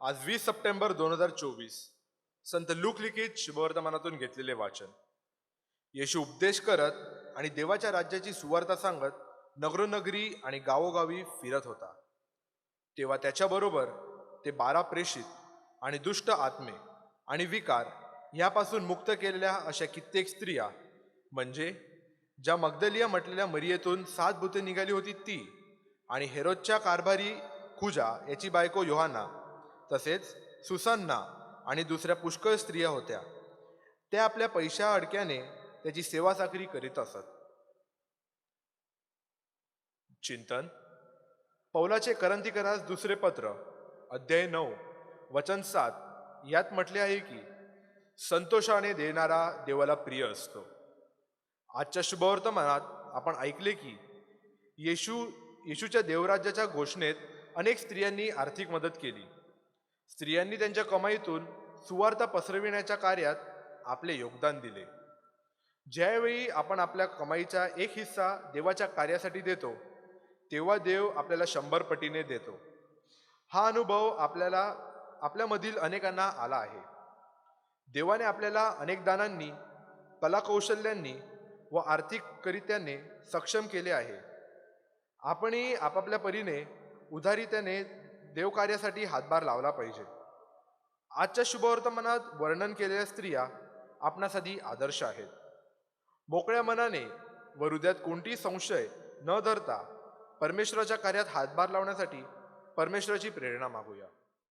आज वीस सप्टेंबर दोन हजार चोवीस संत लुकलिखित शुभवर्तमानातून घेतलेले वाचन. येशू उपदेश करत आणि देवाच्या राज्याची सुवार्ता सांगत नगरोनगरी आणि गावोगावी फिरत होता. तेव्हा त्याच्याबरोबर ते बारा प्रेषित आणि दुष्ट आत्मे आणि विकार यापासून मुक्त केलेल्या अशा कित्येक स्त्रिया म्हणजे ज्या मगदलिया म्हटलेल्या मरियेतून सात भूते निघाली होती ती आणि हेरोदच्या कारभारी खुजा याची बायको योहाना तसेच सुसन्ना आणि दुसऱ्या पुष्कळ स्त्रिया होत्या. त्या आपल्या पैशा अडक्याने त्याची सेवा साखरी करीत असत. चिंतन. पौलाचे करंतीकरास दुसरे पत्र अध्याय नऊ वचन सात यात म्हटले आहे की संतोषाने देणारा देवाला प्रिय असतो. आजच्या शुभवर्तमानात आपण ऐकले की येशू येशूच्या देवराज्याच्या घोषणेत अनेक स्त्रियांनी आर्थिक मदत केली. स्त्रियांनी त्यांच्या कमाईतून सुवार्ता पसरविण्याच्या कार्यात आपले योगदान दिले. ज्यावेळी आपण आपल्या कमाईचा एक हिस्सा देवाच्या कार्यासाठी देतो तेव्हा देव आपल्याला शंभर पटीने देतो. हा अनुभव आपल्याला आपल्यामधील अनेकांना आला आहे. देवाने आपल्याला अनेक दानांनी कलाकौशल्यांनी व आर्थिकरित्याने सक्षम केले आहे. आपणही आपापल्या परीने उधारित्याने देवकार्यासाठी हातभार लावला पाहिजे. आजच्या शुभवर्तमानात वर्णन केलेल्या स्त्रिया आपणासाठी आदर्श आहेत. मोकळ्या मनाने व हृदयात कोणतीही संशय न धरता परमेश्वराच्या कार्यात हातभार लावण्यासाठी परमेश्वराची प्रेरणा मागूया.